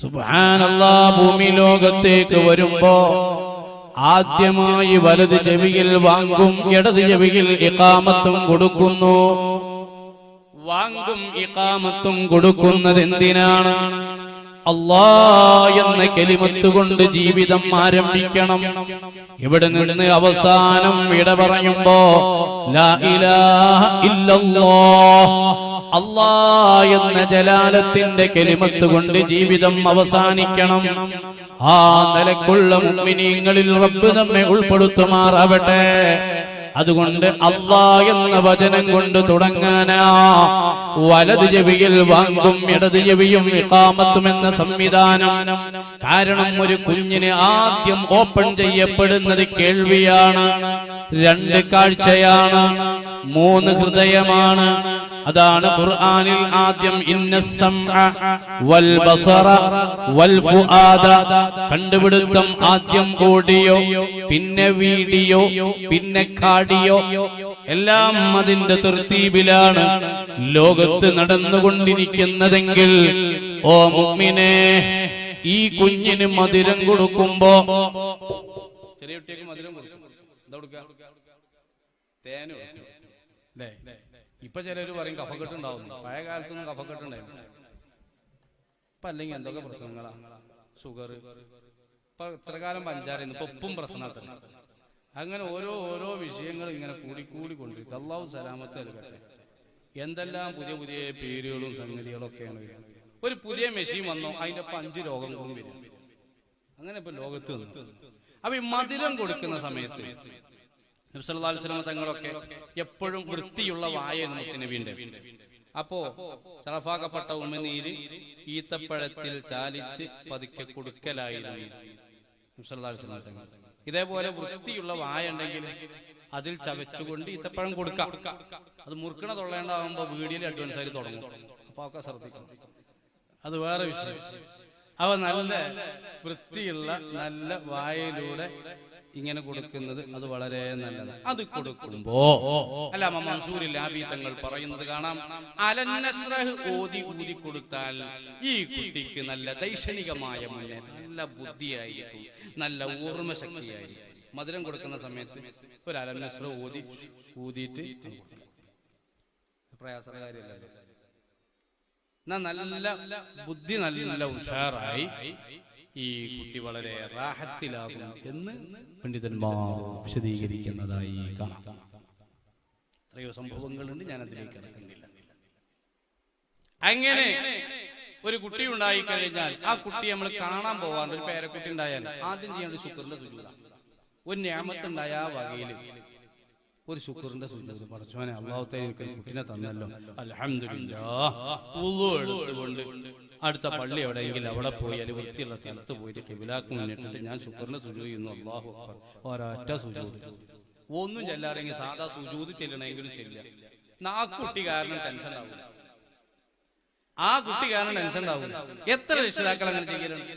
സുബ്ഹാനല്ലാ ഭൂമി ലോകത്തേക്ക് വരുമ്പോ ആദ്യമായി വലത് ചെവിയിൽ വാങ്ങും ഇടത് ചെവിയിൽ ഇക്കാമത്തും കൊടുക്കുന്നു. വാങ്ങും ഇക്കാമത്തും കൊടുക്കുന്നത് എന്തിനാണ് അല്ലാ എന്ന കെലിമത്ത് കൊണ്ട് ജീവിതം ആരംഭിക്കണം. ഇവിടെ നിന്ന് അവസാനം ഇട പറയുമ്പോ അല്ലാ എന്ന ജലാലത്തിന്റെ കെലിമത്ത് കൊണ്ട് ജീവിതം അവസാനിക്കണം. ആ നിലക്കുള്ള മുഅ്മിനീങ്ങളിൽ റബ്ബ് നമ്മെ ഉൾപ്പെടുത്തുമാറാവട്ടെ. അതുകൊണ്ട് അള്ളാ എന്ന വചനം കൊണ്ട് തുടങ്ങാനാ. വലത് ചെവിയിൽ വാങ്ങും ഇടത് ചെവിയും ഇക്കാമത്തും എന്ന സംവിധാനം. കാരണം ഒരു കുഞ്ഞിന് ആദ്യം ഓപ്പൺ ചെയ്യപ്പെടുന്നത് കേൾവിയാണ് രണ്ട് കാഴ്ചയാണ് മൂന്ന് ഹൃദയമാണ് അതാണ് ഖുർആനിൽ ആദ്യം വൽ ബസറ വൽ ഫുആദ കണ്ടുപിടുത്തം ആദ്യം ഓഡിയോ പിന്നെ വീഡിയോ പിന്നെ കാഡിയോ. എല്ലാം അതിന്റെ തൃത്തീപിലാണ് ലോകത്ത് നടന്നുകൊണ്ടിരിക്കുന്നതെങ്കിൽ ഓ മുമ്മിനെ ഈ കുഞ്ഞിന് മധുരം കൊടുക്കുമ്പോ ചെറിയ കുട്ടിക്ക് മധുരം കൊടുക്കും. തേന്. അല്ലേ? ഇപ്പൊ ചിലര് പറയും കഫക്കെട്ട് ഉണ്ടാവും പഴയ കാലത്തൊന്നും കഫക്കെട്ട് ഉണ്ടായിരുന്നു ഇപ്പൊ അല്ലെങ്കിൽ എന്തൊക്കെ പ്രശ്നങ്ങളാ? ഷുഗർ. ഇപ്പൊ ഇത്ര കാലം പഞ്ചാരന്ന് ഇപ്പൊ ഉപ്പും പ്രശ്നത്തിന് അങ്ങനെ ഓരോ ഓരോ വിഷയങ്ങൾ ഇങ്ങനെ കൂടിക്കൂടി കൂടി കൊണ്ടിരിക്കും. അള്ളാഹു സലാമത്ത് നൽകട്ടെ. എന്തെല്ലാം പുതിയ പുതിയ പേരുകളും സംഗതികളും ഒക്കെയാണ് വരുന്നത്. ഒരു പുതിയ മെഷീൻ വന്നു അതിന്റെ അഞ്ച് രോഗങ്ങളും വരും. അങ്ങനെ ഇപ്പൊ ലോകത്ത് അപ്പൊ ഈ മധുരം കൊടുക്കുന്ന സമയത്ത് നബ്സല്ലാസ്ലമ തങ്ങളൊക്കെ എപ്പോഴും വൃത്തിയുള്ള വായ നമുക്ക് അപ്പോ ചളഫാക്കപ്പെട്ട ഉമനീര് ഈത്തപ്പഴത്തിൽ ചാലിച്ച് പതുക്കെ കൊടുക്കലായിരുന്നു തങ്ങൾ. ഇതേപോലെ വൃത്തിയുള്ള വായ ഉണ്ടെങ്കിൽ അതിൽ ചവച്ചുകൊണ്ട് ഈത്തപ്പഴം കൊടുക്കാം. അത് മുറുക്കണ തൊള്ളേണ്ടാവുമ്പോ വീഡിയോയിൽ അഡ്വാൻസ് ആയി തുടങ്ങും. അപ്പൊ ഒക്കെ ശ്രദ്ധിക്കണം. അത് വേറെ വിഷയം. അവ നല്ല വൃത്തിയുള്ള നല്ല വായയിലൂടെ ഇങ്ങനെ കൊടുക്കുന്നത് അത് വളരെ നല്ലതാണ്. അത് കൊടുക്കുമ്പോ അല്ല മൻസൂരി ലാബി തങ്ങൾ പറയുന്നത് കാണാം. അലന്നസ്രഹ് ഓതി ഊതി കൊടുത്താൽ ഈ കുട്ടിക്ക് നല്ല ദൈക്ഷണികമായ മുന്നേറ്റം നല്ല ബുദ്ധിയായിരിക്കും നല്ല ഓർമ്മശക്തിയായിരിക്കും. മധുരം കൊടുക്കുന്ന സമയത്ത് ഒരു അലന്നസ്ര ഓതി ഊതിയിട്ട് പ്രയാസകാരിയല്ലല്ലോ എന്നാ നല്ല ബുദ്ധി നല്ല ഉഷാറായി ഈ കുട്ടി വളരെ റാഹത്തിലാകും എന്ന് പണ്ഡിതന്മാർ വിശദീകരിക്കുന്നതായി കാണാം. എത്രയോ സംഭവങ്ങളുണ്ട് ഞാൻ അതിലേക്ക് കിടക്കുന്നില്ല. അങ്ങനെ ഒരു കുട്ടി ഉണ്ടായി കഴിഞ്ഞാൽ ആ കുട്ടി നമ്മൾ കാണാൻ പോവാണ്ട് ഒരു പേരക്കുട്ടി ഉണ്ടായാൽ ആദ്യം ചെയ്യേണ്ട ശുക്രന്റെ സുജൂത ഒരു ഞാമത്തുണ്ടായ ആ വകയിൽ ഒരു ശുക്രന്റെ സുജൂത് പടച്ചോനെ അള്ളാഹത്തെ എനിക്ക് കുട്ടിനെ തന്നല്ലോ. ഉളു എടുത്തുകൊണ്ട് അടുത്ത പള്ളി എവിടെയെങ്കിലും അവിടെ പോയി അല്ലെങ്കിൽ വൃത്തിയുള്ള സ്ഥലത്ത് പോയിട്ട് കിബിലാക്ക് മുന്നിട്ടിട്ട് ഞാൻ ശുക്രനെ സുചോദിക്കുന്നു ചെയ്യുന്നു. അള്ളാഹു അക്ബർ. ഒരൊറ്റ സുജൂത്. ഒന്നും ചെല്ലാറെങ്കിൽ സാധാ സുജൂത് ചെല്ലണമെങ്കിലും ചെല്ല ആ കുട്ടി കാരണം ടെൻഷൻ ആ കുട്ടി കാരണം ടെൻഷൻ ഉണ്ടാവില്ല എത്ര രക്ഷിതാക്കൾ അങ്ങനെ ചെയ്യലുണ്ട്?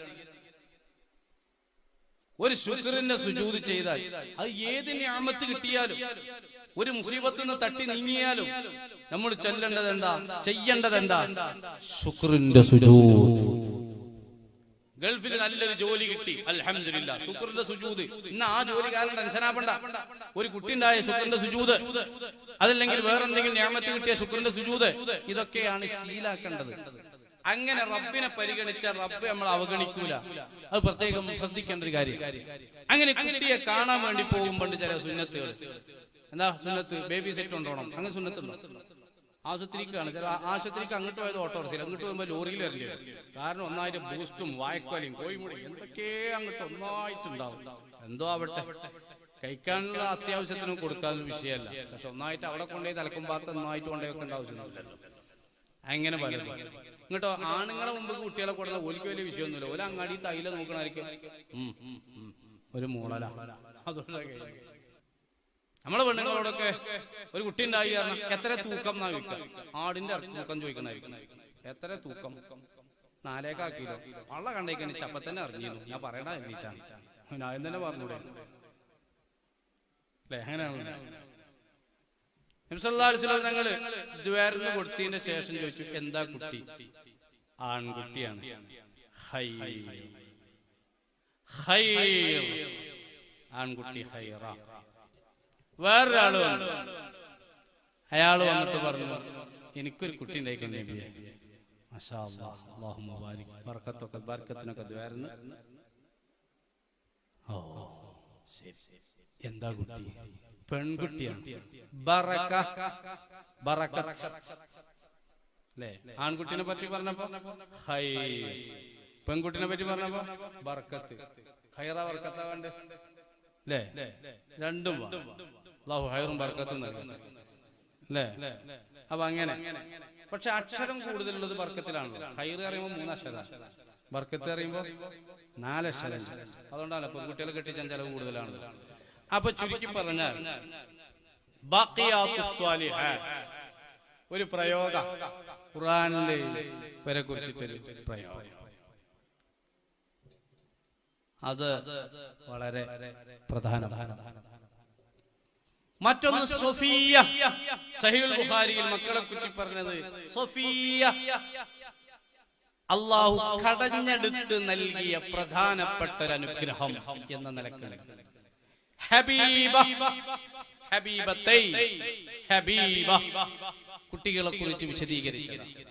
ഒരു ശുക്രന്റെ സുജൂത് ചെയ്താൽ അത് ഏത് ഞാമത്ത് കിട്ടിയാലും ഒരു മുസീബത്തിൽ നിന്ന് തട്ടി നീങ്ങിയാലും നമ്മൾ ചെല്ലേണ്ടത് എന്താ? ചെയ്യേണ്ടത് എന്താ? ശുക്രന്റെ സുജൂത്. ഗൾഫിൽ നല്ലൊരു ജോലി കിട്ടി. അലഹമില്ല ശുക്രന്റെ സുജൂത്. ഇന്ന് ആ ജോലി കാരണം ടെൻഷനാപ്പണ്ട ഒരു കുട്ടി ഉണ്ടായ ശുക്രന്റെ സുജൂത്. അതല്ലെങ്കിൽ വേറെന്തെങ്കിലും ഞാമത്ത് കിട്ടിയ ശുക്രന്റെ സുജൂത്. ഇതൊക്കെയാണ് ശീലാക്കേണ്ടത്. അങ്ങനെ റബ്ബിനെ പരിഗണിച്ച റബ്ബ് നമ്മൾ അവഗണിക്കൂല. അത് പ്രത്യേകം ശ്രദ്ധിക്കേണ്ട ഒരു കാര്യം. അങ്ങനെ കുട്ടിയെ കാണാൻ വേണ്ടി പോകുമ്പോൾ ചില സുന്നത്തുകൾ. എന്താ സുന്നത്ത്? ബേബി സെറ്റ് കൊണ്ടോണം അങ്ങനെ സുന്നത്തുണ്ടോ? ആശുപത്രിക്കാണ്. ചില ആശുപത്രിക്ക് അങ്ങോട്ട് പോയത് ഓട്ടോറിക്ഷയിൽ. അങ്ങോട്ട് പോകുമ്പോൾ ലോറിയിൽ വരില്ല? കാരണം ഒന്നായിട്ട് ബൂസ്റ്റും വായക്കോലയും കോഴിമുടി എന്തൊക്കെ അങ്ങോട്ട് ഒന്നായിട്ടുണ്ടാവും. എന്തോ ആവട്ടെ. കഴിക്കാനുള്ള അത്യാവശ്യത്തിനും കൊടുക്കാനുള്ള വിഷയമല്ല. പക്ഷെ ഒന്നായിട്ട് അവിടെ കൊണ്ടുപോയി തലക്കുമ്പാത്ത ഒന്നായിട്ട് കൊണ്ടുപോയി വെക്കേണ്ട ആവശ്യമൊന്നുമില്ലല്ലോ. അങ്ങനെ പലതും. ഇങ്ങോട്ടോ ആണുങ്ങളെ മുമ്പ് കുട്ടികളെ കൊടുത്ത ഓലിക്ക് വലിയ വിഷയമൊന്നുമില്ല. ഒരു അങ്ങാടി തൈല നോക്കണായിരിക്കും. ഒരു മൂളല. നമ്മളെ പെണ്ണുങ്ങളോടൊക്കെ ഒരു കുട്ടി ഉണ്ടായി എത്ര തൂക്കം എന്നാ ചോദിക്കാം ആടിന്റെ തൂക്കം ചോദിക്കണായിരിക്കും എത്ര തൂക്കം? നാലേക്കാക്കിയില്ല വള്ള കണ്ടേക്കാൻ ചപ്പത്തന്നെ തന്നെ അറിഞ്ഞിരുന്നു. ഞാൻ പറയണ്ട എന്നിട്ടാണ് ഞാൻ തന്നെ പറഞ്ഞൂടെ. അല്ലേ അങ്ങനെയാണല്ലോ നബിസല്ലാസ്ലം ഞങ്ങൾ ദ്വേർന്ന് കൊടുത്തതിന്റെ ശേഷം ചോദിച്ചു എന്താ കുട്ടി? ആൺകുട്ടിയാണ്. ആൺകുട്ടി ഹൈറ. വേറൊരാൾ വന്നു. അയാൾ വന്നിട്ട് പറഞ്ഞു എനിക്കൊരു കുട്ടി ഉണ്ടായിക്കണ്ടേ ബർക്കത്തൊക്കെ ബർക്കത്തിനൊക്കെ ദ്വാരന്ന് ഓ ശരി. എന്താ കുട്ടി? പെൺകുട്ടിയാണ്. അല്ലേ ആൺകുട്ടിനെ പറ്റി പറഞ്ഞപ്പോ? ഹൈ. പെൺകുട്ടിനെ പറ്റി പറഞ്ഞപ്പോ? ബർക്കത്ത് ഹൈറ ബർക്കത്ത വേണ്ട? അല്ലേ രണ്ടും. അള്ളാഹു ഹൈറും ബർക്കത്തും അല്ലേ അപ്പൊ അങ്ങനെ. പക്ഷെ അക്ഷരം കൂടുതലുള്ളത് ബർക്കത്തിലാണല്ലോ ഹൈർ അറിയുമ്പോൾ മൂന്നക്ഷരം. ബർക്കത്ത് അറിയുമ്പോൾ നാലക്ഷരം. അതുകൊണ്ടാണ് പെൺകുട്ടികളെ കെട്ടിച്ചാൽ ചെലവ് കൂടുതലാണ് അപ്പൊ ചുരുക്കി പറഞ്ഞാൽ. ഒരു പ്രയോഗ ഖുറാനിലെ വരെ കുറിച്ചിട്ടൊരു പ്രയോഗം. അത് വളരെ പ്രധാനമാണ്. മറ്റൊന്ന് സൊഫിയ. സഹിൽ ബുഖാരിയിൽ മക്കളെ കുറ്റി പറഞ്ഞത് സൊഫിയ. അള്ളാഹു കടഞ്ഞെടുത്ത് നൽകിയ പ്രധാനപ്പെട്ട ഒരു അനുഗ്രഹം എന്ന നിലക്കാണ് ഹബീബ. ഹബീബത്തൈ. ഹബീബ. കുട്ടികളെ കുറിച്ച് വിശദീകരിച്ചത്.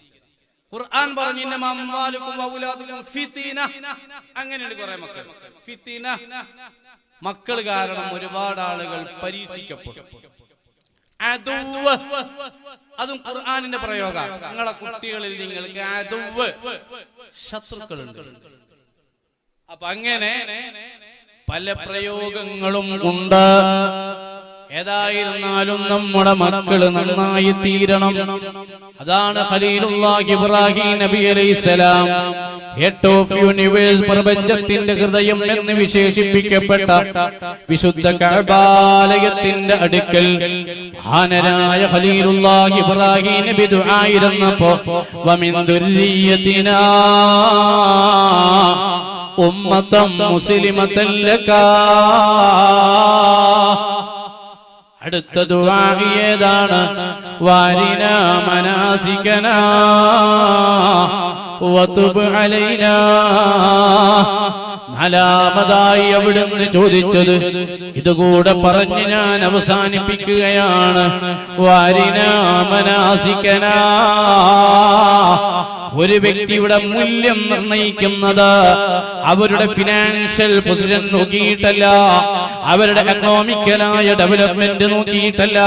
ഖുർആൻ പറഞ്ഞു ഇന്നമാ അംവാലുക്കും വൗലാദുക്കും ഫിതീന അങ്ങനെയുണ്ട് കുറെ മക്കൾ. ഫിതീന മക്കൾ കാരണം ഒരുപാട് ആളുകൾ പരീക്ഷിക്കപ്പെടും. അദുവ്. അതും ഖുർആാനിന്റെ പ്രയോഗ. നിങ്ങളെ കുട്ടികളിൽ നിങ്ങൾക്ക് അതുവ് ശത്രുക്കളുണ്ട്. അപ്പൊ അങ്ങനെ പല പ്രയോഗങ്ങളും ഉണ്ട്. ഏതായിരുന്നാലും നമ്മുടെ മക്കൾ നന്നായി തീരണം. അതാണ് ഖലീലുല്ലാഹി ഇബ്രാഹിം നബി അലൈഹിസ്സലാം ഹെഡ് ഓഫ് യൂണിവേഴ്സ് പ്രപഞ്ചത്തിന്റെ ഹൃദയം എന്ന് വിശേഷിപ്പിക്കപ്പെട്ട വിശുദ്ധ കഅബാലയത്തിന്റെ അടുക്കൽ ആനരായ ഖലീലുല്ലാഹി ഇബ്രാഹിം നബി ദുആയിരുന്നപ്പോ വമിൻ ദുർരിയതിനാ ഉമ്മത്തം മുസ്ലിമത്തല്ലക്ക. ലകാ അടുത്ത ഏതാണ്? വാരിന മനാസികന. നാലാമതായി അവിടുന്ന് ചോദിച്ചത് ഇതുകൂടെ പറഞ്ഞ് ഞാൻ അവസാനിപ്പിക്കുകയാണ്. വാരിന മനാസികന. ഒരു വ്യക്തിയുടെ മൂല്യം നിർണയിക്കുന്നത് അവരുടെ ഫിനാൻഷ്യൽ പൊസിഷൻ നോക്കിയിട്ടല്ല. അവരുടെ എക്കണോമിക്കലായ ഡെവലപ്മെന്റ് നോക്കിയിട്ടല്ല.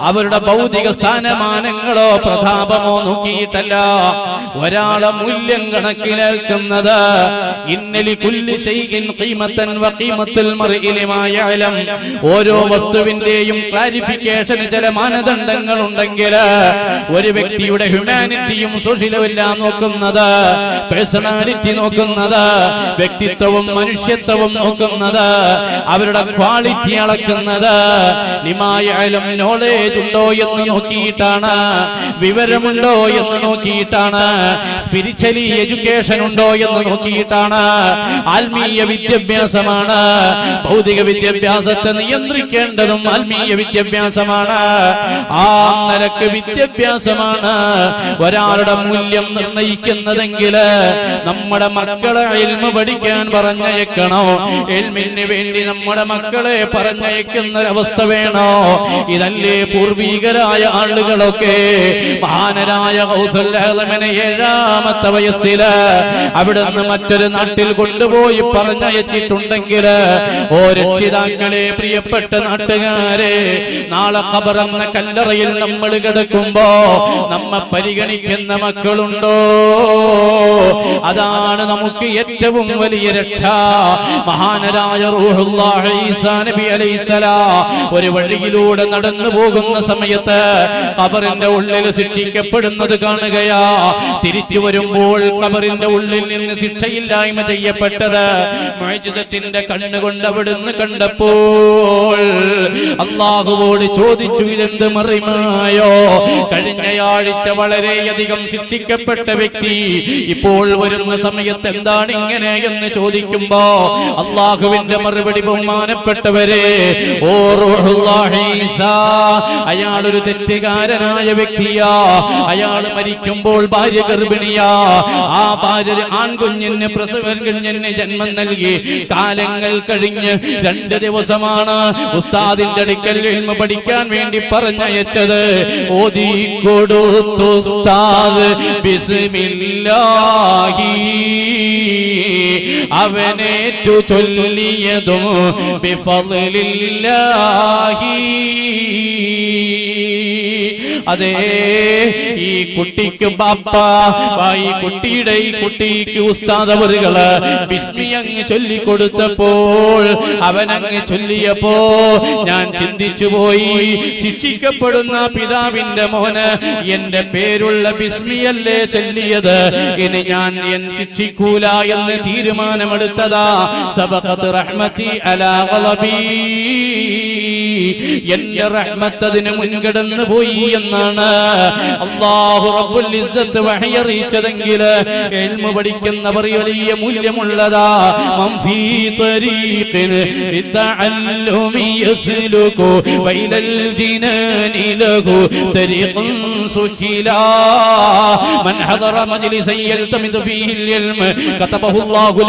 അവരുടെ ഭൗതിക സ്ഥാനമാനങ്ങളോ പ്രതാപമോ നോക്കിയിട്ടല്ല. ഒരാളെ മൂല്യം കണക്കിലേൽക്കുന്നത് ഇന്നലി കുല്ലി ഓരോ വസ്തുവിന്റെയും ക്ലാരിഫിക്കേഷന് ചില മാനദണ്ഡങ്ങൾ ഉണ്ടെങ്കിൽ ഒരു വ്യക്തിയുടെ ഹ്യൂമാനിറ്റിയും സോഷ്യലും എല്ലാം നോക്കുന്നത് പേഴ്സണാലിറ്റി നോക്കുന്നത് വ്യക്തിത്വവും മനുഷ്യത്വവും നോക്കുന്നത് അവരുടെ ക്വാളിറ്റി അളക്കുന്നത് നിമായാലും നോളേജ് ഉണ്ടോ എന്ന് നോക്കിയിട്ടാണ് വിവരമുണ്ടോ എന്ന് നോക്കിയിട്ടാണ് സ്പിരിച്വലി എഡ്യൂക്കേഷൻ ഉണ്ടോ എന്ന് നോക്കിയിട്ടാണ് ആത്മീയ വിദ്യാഭ്യാസമാണ് ഭൗതിക വിദ്യാഭ്യാസത്തെ നിയന്ത്രിക്കേണ്ടതും ആത്മീയ വിദ്യാഭ്യാസമാണ് ആ നിലയ്ക്ക് വിദ്യാഭ്യാസമാണ് ഒരാളുടെ മൂല്യം നിർണയിക്കുന്നതെങ്കിൽ നമ്മുടെ മക്കളെ എൽമ പഠിക്കാൻ പറഞ്ഞയക്കണോ? എൽമിന് വേണ്ടി നമ്മുടെ മക്കളെ പറഞ്ഞയക്കുന്ന ഒരവസ്ഥ വേണോ? ഇതല്ലേ പൂർവീകരായ ആളുകളൊക്കെ. മഹാനരായ കൗസല്യമനെ ഏഴാമത്തെ വയസ്സിൽ അവിടുന്ന് മറ്റൊരു നാട്ടിൽ കൊണ്ടുപോയി പറഞ്ഞയച്ചിട്ടുണ്ടെങ്കിൽ ഓ രക്ഷിതാക്കളെ പ്രിയപ്പെട്ട നാട്ടുകാരെ നാളെ കബറന്ന കല്ലറയിൽ നമ്മൾ കിടക്കുമ്പോ നമ്മ പരിഗണിക്കുന്ന മക്കളുണ്ടോ അതാണ് നമുക്ക് ഏറ്റവും വലിയ രക്ഷ. മഹാനരായ നബി ഒരു വഴിയിലൂടെ നടന്നു പോകുന്ന സമയത്ത് കബറിന്റെ ഉള്ളിൽ ശിക്ഷിക്കപ്പെടുന്നത് കാണുകയാ. തിരിച്ചു വരുമ്പോൾ കബറിന്റെ ഉള്ളിൽ നിന്ന് ശിക്ഷയില്ലായ്മ ചെയ്യപ്പെട്ടത് മുഅ്ജിസത്തിന്റെ കണ്ണുകൊണ്ട് അവിടുന്ന് കണ്ടപ്പോൾ അള്ളാഹുവോട് ചോദിച്ചു ഇതെന്ത് മറിമായോ? കഴിഞ്ഞയാഴ്ച വളരെയധികം ശിക്ഷിക്കപ്പെട്ട. വ്യക്തി ഇപ്പോൾ വരുന്ന സമയത്ത് എന്താണ് ഇങ്ങനെ എന്ന് ചോദിക്കുമ്പോ അള്ളാഹുവിന്റെ മറുപടി ബഹുമാനപ്പെട്ടവരെ അയാൾ ഒരു തെറ്റുകാരനായ വ്യക്തിയാ. അയാൾ മരിക്കുമ്പോൾ ഭാര്യ ഗർഭിണിയാ. ആ ഭാര്യ ആൺകുഞ്ഞിന് പ്രസവൻ കുഞ്ഞിന് ജന്മം നൽകി. കാലങ്ങൾ കഴിഞ്ഞ് രണ്ട് ദിവസമാണ് ഉസ്താദിന്റെ അടുക്കൽ ഇൽമ പഠിക്കാൻ വേണ്ടി പറഞ്ഞയച്ചത്. ഓതി കൊടുത്തു ഉസ്താദ് ബിസ്മില്ലാഹി. അവനേറ്റു ചൊല്ലിയതും ബിഫളില്ലാഹി അതേ ഈ കുട്ടിക്ക് ബാപ്പ ഈ കുട്ടിയുടെ ഈ കുട്ടിക്ക് ഉസ്താദവറുകൾ ബിസ്മി അങ്ങ് ചൊല്ലിക്കൊടുത്തപ്പോൾ അവനങ്ങ് ചൊല്ലിയപ്പോ ഞാൻ ചിന്തിച്ചു പോയി ശിക്ഷിക്കപ്പെടുന്ന പിതാവിന്റെ മോന് എന്റെ പേരുള്ള ബിസ്മിയല്ലേ ചൊല്ലിയത്? ഇനി ഞാൻ എൻ ശിക്ഷിക്കൂല എന്ന് തീരുമാനമെടുത്തതാ. സബഖത്ത് റഹ്മത്തി അലാ എന്റെ റഹ്മത്ത് അതിന് മുൻകിടന്നു പോയി എന്നാണ് അള്ളാഹു റബ്ബുൽ ഇസ്സത്ത് അറിയിച്ചതെങ്കിൽ ഇൽമു പഠിക്കുന്നവർ വലിയ മൂല്യമുള്ളതാ. മൻ ഫീ തരീഖിൻ മൻ ഹദറ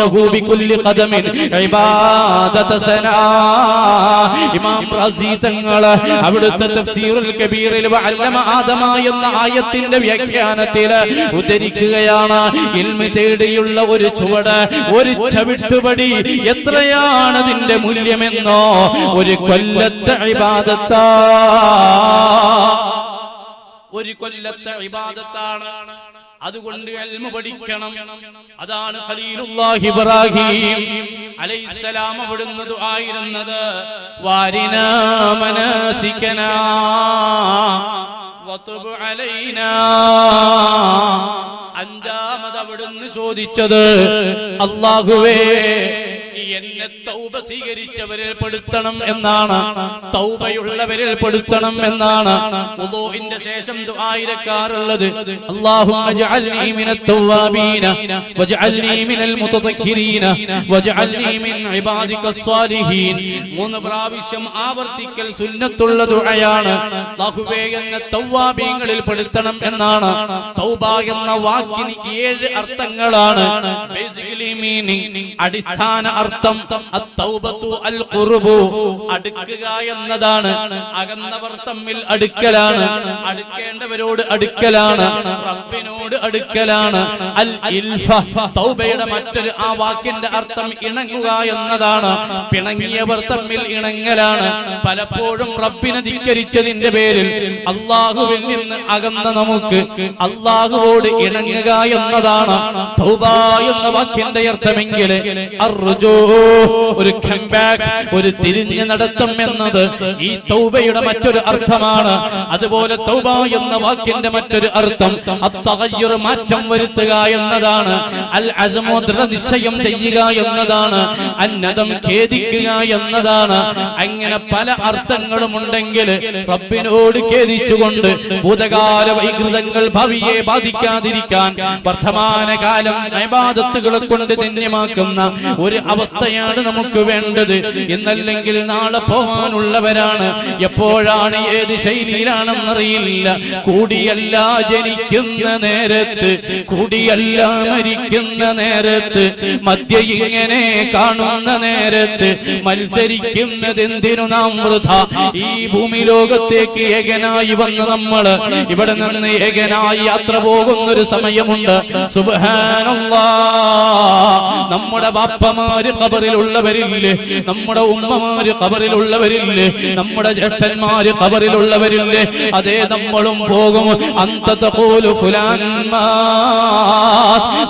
ലഹു ബികുല്ലി ഖദമിൻ ഇബാദത സനാ. ഇമാം അവിടുത്തെ തഫ്സീറുൽ വഅല്ലമ ആദമ എന്ന ആയത്തിന്റെ വ്യാഖ്യാനത്തിൽ ഉദ്ധരിക്കുകയാണ്. ഇൽമി തേടിയുള്ള ഒരു ചുവട് ഒരു ചവിട്ടുപടി എത്രയാണ് അതിന്റെ മൂല്യമെന്നോ? ഒരു കൊല്ലത്തെ ഇബാദത്താ. ഒരു കൊല്ലത്തെ ഇബാദത്താണ്. അതുകൊണ്ട് എൽമ പഠിക്കണം. അതാണ് ഖലീലുല്ലാഹി ഇബ്രാഹിം അലൈഹിസ്സലാം അവിടുന്ന് ദുആയിരുന്നത് വാരിനാ അലൈന അഞ്ചാമത് അവിടുന്ന് ചോദിച്ചത് അള്ളാഹുവേ എന്നെ തൗബ സ്വീകരിച്ചവരിൽ പെടുത്തണം എന്നാണ്. തൗബയുള്ളവരിൽ പെടുത്തണം എന്നാണ്. ഉദോഹിന്റെ ശേഷം ആയിരക്കാറുള്ളത് മൂന്ന് പ്രാവശ്യം ആവർത്തിക്കൽ സുന്നത്തുള്ള ദുഴയാണ് എന്ന തൗവാബീങ്ങളിൽ പെടുത്തണം എന്നാണ്. തൗബ എന്ന വാക്കിന് ഏഴ് അർത്ഥങ്ങളാണ്. ബേസിക്കലി മീനിങ് അടിസ്ഥാന അർത്ഥം അൽ അടുക്കുക എന്നതാണ്. അകന്നവർ തമ്മിൽ അടുക്കലാണ്. അടുക്കേണ്ടവരോട് അടുക്കലാണ്. റബ്ബിനോട് അടുക്കലാണ്. അൽ ഇൽഫ തൗബയുടെ മറ്റൊരു ആ വാക്കിന്റെ അർത്ഥം ഇണങ്ങുക എന്നതാണ്. പിണങ്ങിയവർ തമ്മിൽ ഇണങ്ങലാണ്. പലപ്പോഴും റബ്ബിനെ ധിക്കരിച്ചതിന്റെ പേരിൽ അള്ളാഹുവിൽ നിന്ന് അകന്ന നമുക്ക് അള്ളാഹുവോട് ഇണങ്ങുക എന്നതാണ്. തൗബ എന്ന വാക്കിന്റെ അർത്ഥമെങ്കിൽ അർജോ ഒരു കംബാക്ക് ഒരു തിരിഞ്ഞു നടത്തം എന്നത് ഈ തൗബയുടെ മറ്റൊരു അർത്ഥമാണ്. അതുപോലെ തൗബ എന്ന വാക്കിന്റെ മറ്റൊരു അർത്ഥം അത്തകയ്യുർ മാറ്റം വരുത്തുക എന്നതാണ്. അൽ അസമോ ദൃഢനിശ്ചയം ചെയ്യുക എന്നതാണ്. അന്നതം ഖേദിക്കുക എന്നതാണ്. അങ്ങനെ പല അർത്ഥങ്ങളും ഉണ്ടെങ്കിൽ റബ്ബിനോട് ഖേദിച്ചുകൊണ്ട് ഭൂതകാല വൈകൃതങ്ങൾ ഭവിയെ ബാധിക്കാതിരിക്കാൻ വർത്തമാനകാലം ഇബാദത്തുകളെ കൊണ്ട് ധന്യമാക്കുന്ന ഒരു അവസ്ഥയാണ് നമുക്ക് വേണ്ടത്. എന്നല്ലെങ്കിൽ നാളെ പോവാനുള്ളവരാണ്. എപ്പോഴാണ് ഏത് ശൈലിയിലാണെന്നറിയില്ല. കൂടിയല്ല ജനിക്കുന്ന നേരത്ത് കൂടിയല്ല മരിക്കുന്ന നേരത്ത് മദ്യ ഇങ്ങനെ കാണുന്ന നേരത്ത് മത്സരിക്കുന്നത് എന്തിനു നാം വൃഥ? ഈ ഭൂമി ലോകത്തേക്ക് ഏകനായി വന്ന് നമ്മൾ ഇവിടെ നിന്ന് ഏകനായി യാത്ര പോകുന്നൊരു സമയമുണ്ട്. സുബ്ഹാനല്ലാ. നമ്മുടെ ബാപ്പമാര് കബറിലുള്ളവരില്ലേ നമ്മുടെ ഉമ്മമാര് കബറിലുള്ളവരില്ലേ നമ്മുടെ ജ്യേഷ്ഠന്മാര് കബറിലുള്ളവരില്ലേ അതേ നമ്മളും പോകും അന്തത പോലു ഫുലാൻമാ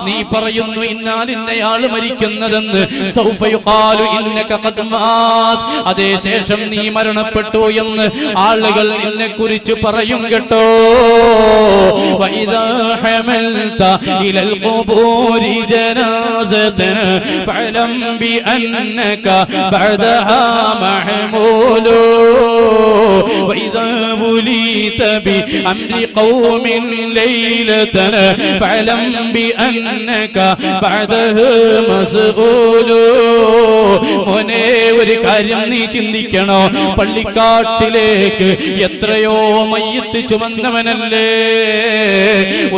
നീ പറയുന്നു ഇന്നാലിന്നയാള് മരിക്കുന്നതെന്ന് സൗഫ യുഖാലു ഇന്നക ഖദ് മാത്. അതേ ശേഷം നീ മരണപ്പെട്ടു എന്ന് ആളുകൾ നിന്നെ കുറിച്ച് പറയും കേട്ടോ വൈദാ ഹമൽത ഇലൽ ഖുബൂരി ജനാസ جنازة فاعلم بأنك بعدها محمول وإذا بليت بأمر قوم ليلة فاعلم بأنك بعده مسؤول മോനെ ഒരു കാര്യം നീ ചിന്തിക്കണോ പള്ളിക്കാട്ടിലേക്ക് എത്രയോ മയ്യത്ത് ചുമന്നവനല്ലേ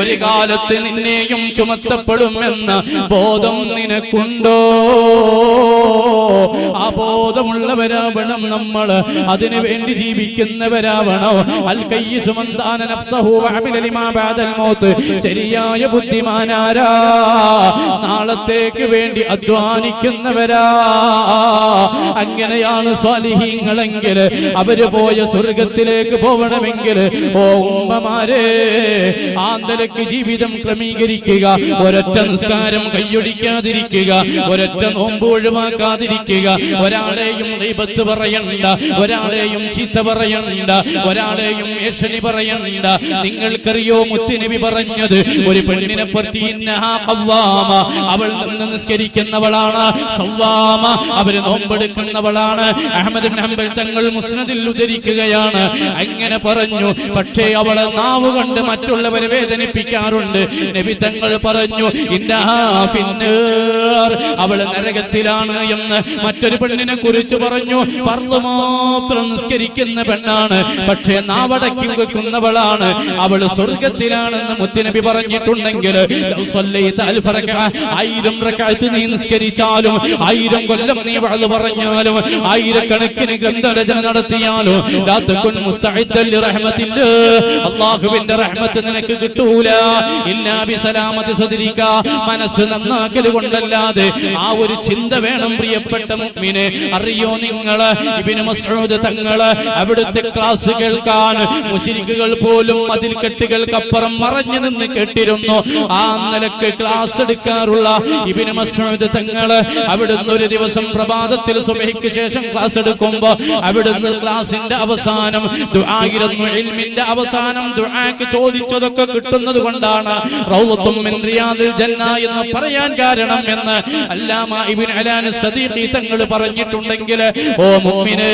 ഒരു കാലത്ത് നിന്നെയും ചുമത്തപ്പെടുമെന്ന ബോധം നിനക്കുണ്ടോ ആ ബോധമുള്ളവരാവണം നമ്മൾ. അതിനു വേണ്ടി ജീവിക്കുന്നവരാവണോ. അൽ കയ്യിസ് മന്ദാന നഫ്സഹു വഅമില ലിമാ ബഅദൽ മൗത്ത്. ശരിയായ ബുദ്ധിമാനാരാ. നാളത്തേക്ക് വേണ്ടി അധ്വാനിക്കുന്നവരാ. അങ്ങനെയാണ് സ്വാലിഹീങ്ങളെങ്കിൽ അവർ പോയ സ്വർഗത്തിലേക്ക് പോകണമെങ്കിൽ ഓ ഉമ്മമാരെ ആന്തലക്ക് ജീവിതം ക്രമീകരിക്കുക. ഒരൊറ്റ നിസ്കാരം കൈയൊടിക്കാതിരിക്കുക ഒരൊറ്റ നോമ്പ് ഒഴിവാക്കാതിരിക്കുക ഒരാളെയും ദൈവത്ത് പറയണ്ട. ഒരാളെയും ചീത്ത പറയണ്ട. ഒരാളെയും ഏഷണി പറയണ്ട. നിങ്ങൾക്കറിയോ മുത്തുനബി പറഞ്ഞത്? ഒരു പെണ്ണിനെ പറ്റി. അവൾ നിന്ന് നിസ്കരിക്കുന്നവളാണ്. സവ്വാമ അവർ നോമ്പെടുക്കുന്നവളാണ്. അഹമ്മദ് ഹംബൽ തങ്ങൾ മുസ്നദിൽ ഉദ്ധരിക്കുകയാണ്. അങ്ങനെ പറഞ്ഞു. പക്ഷേ അവളെ നാവ് കൊണ്ട് മറ്റുള്ളവരെ വേദനിപ്പിക്കാറുണ്ട്. നബി തങ്ങൾ പറഞ്ഞു അവൾ ഫിന്നാർ. അവൾ എന്ന് മറ്റൊരു പെണ്ണിനെ കുറിച്ച് പറഞ്ഞു. പറന്നു മാത്രം നിസ്കരിക്കുന്ന പെണ്ണാണ്. പക്ഷേ നാവടക്കി വെക്കുന്നവളാണ്. അവൾ സ്വർഗത്തിലാണെന്ന് മുത്തുനബി പറഞ്ഞിട്ടുണ്ടെങ്കിൽ ആയിരം റക്അത്ത് നീ നിസ്കരിച്ചാലും ആയിരം കൊല്ലം നീ വഅദ് പറഞ്ഞാലും ആയിരക്കണക്കിന് ഗ്രന്ഥരചന നടത്തിയാലും അള്ളാഹുവിന്റെ റഹ്മത്ത് നിനക്ക് കിട്ടൂല. ഇല്ലാബി സലാമത് സദരിക്ക. മനസ്സ് നന്നാക്കൽ കൊണ്ടല്ലാതെ ആ ഒരു ചിന്ത വേണം പ്രിയപ്പെട്ട മുഗ്മിനെ? അറിയോ നിങ്ങൾ? ഇബ്നു തങ്ങൾ അവിടുത്തെ ക്ലാസ് കേൾക്കാൻ മുശ്രിക്കുകൾ പോലും അതിൽ കെട്ടുകൾക്കപ്പുറം മറഞ്ഞു നിന്ന് കേട്ടിരുന്നു. ആ നിലയ്ക്ക് ക്ലാസ് എടുക്കാറുള്ള ഇബ്നു മസ്ഊദ് തങ്ങൾ അവിടുന്ന് ഒരു ദിവസം പ്രഭാതത്തിൽ സുബഹിക്ക് ശേഷം ക്ലാസ് എടുക്കുമ്പോ അവിടുന്ന് ക്ലാസിന്റെ അവസാനം ദുആയിരുന്നു ഇൽമിന്റെ അവസാനം ദുആക്ക് ചോദിച്ചതൊക്കെ കിട്ടുന്നത് കൊണ്ടാണ് ജന്ന എന്ന് പറയാൻ കാരണം എന്ന്. അല്ലാമ സദീഖി തങ്ങൾ പറഞ്ഞിട്ടുണ്ടെങ്കിൽ ഓ മുഅ്മിനേ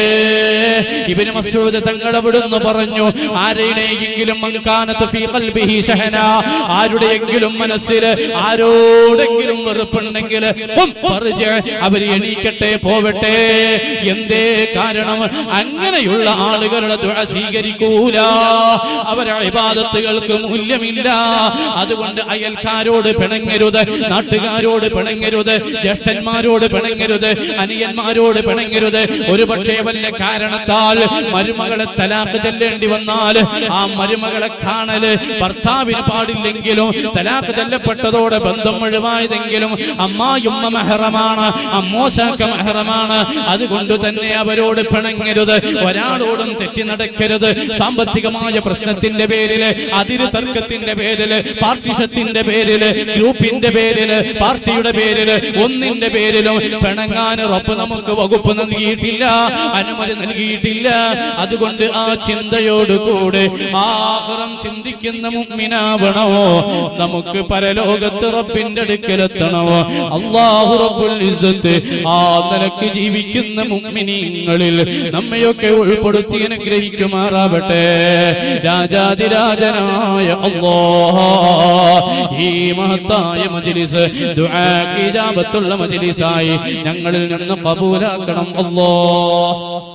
ഇബ്നു മസ്ഊദ് തങ്ങൾ അവിടുന്ന് പറഞ്ഞു ഷഹന ആരുടെയെങ്കിലും മനസ്സിൽ ആരോടെങ്കിലും വെറുപ്പുണ്ടെങ്കിൽ അവർ എണീക്കട്ടെ പോവട്ടെ. എന്തേ കാരണം? അങ്ങനെയുള്ള ആളുകളുടെ ദുആ സ്വീകരിക്കൂല. അവരെ ഇബാദത്തുകൾക്ക് മൂല്യമില്ല. അതുകൊണ്ട് അയൽക്കാരോട് പിണങ്ങരുത് നാട്ടുകാരോട് പിണങ്ങരുത് ജ്യേഷ്ഠന്മാരോട് പിണങ്ങരുത് അനിയന്മാരോട് പിണങ്ങരുത്. ഒരു പക്ഷേ വല്ല കാരണത്താൽ മരുമകളെ തലാക്ക് ചെല്ലേണ്ടി വന്നാൽ ആ മരുമകളെ കാണൽ ഭർത്താവിന് പാടില്ലെങ്കിലും തലാക്ക് ചെല്ലപ്പെട്ടതോടെ ബന്ധം ഒഴിവായതെങ്കിലും അമ്മായുമ്മ മെഹറമാണ് അമ്മോശാക്ക മെഹറമാണ്. അതുകൊണ്ട് തന്നെ അവരോട് പിണങ്ങരുത് ഒരാളോടും തെറ്റി നടക്കരുത്. സാമ്പത്തികമായ പ്രശ്നത്തിന്റെ പേരിൽ അതിര് തർക്കത്തിന്റെ പേരിൽ പാർട്ടിഷത്തിന്റെ പേരിൽ ഗ്രൂപ്പിന്റെ പേരിൽ പാർട്ടിയുടെ പേരിൽ ഒന്നിന്റെ പേരിലും പിണങ്ങാൻ റബ്ബ് നമുക്ക് വകുപ്പ് നൽകിയിട്ടില്ല അനുമതി നൽകിയിട്ടില്ല. അതുകൊണ്ട് ആ ചിന്തയോടുകൂടെ ആഹ്റം ചിന്തിക്കുന്ന മുമ്മിനാവണമോ നമുക്ക് പരലോകത്ത് റബ്ബിന്റെ അടുക്കലെത്തണമോ? അള്ളാഹു റബ്ബുൽ ഇസ്സത്ത് ആ നിലയ്ക്ക് ജീവിക്കുന്ന മുമ്മിനിങ്ങളിൽ നമ്മയൊക്കെ ഉൾപ്പെടുത്തി അനുഗ്രഹിക്കുമാറാവട്ടെ. രാജാതിരാജനായ അല്ലാഹ്. ഈ മഹത്തായ മജ്ലിസ് ദുആക്ക് ഇജാബത്തുള്ള ഞങ്ങളിൽ നിന്ന് കബൂലാക്കണം. അല്ലാഹ്.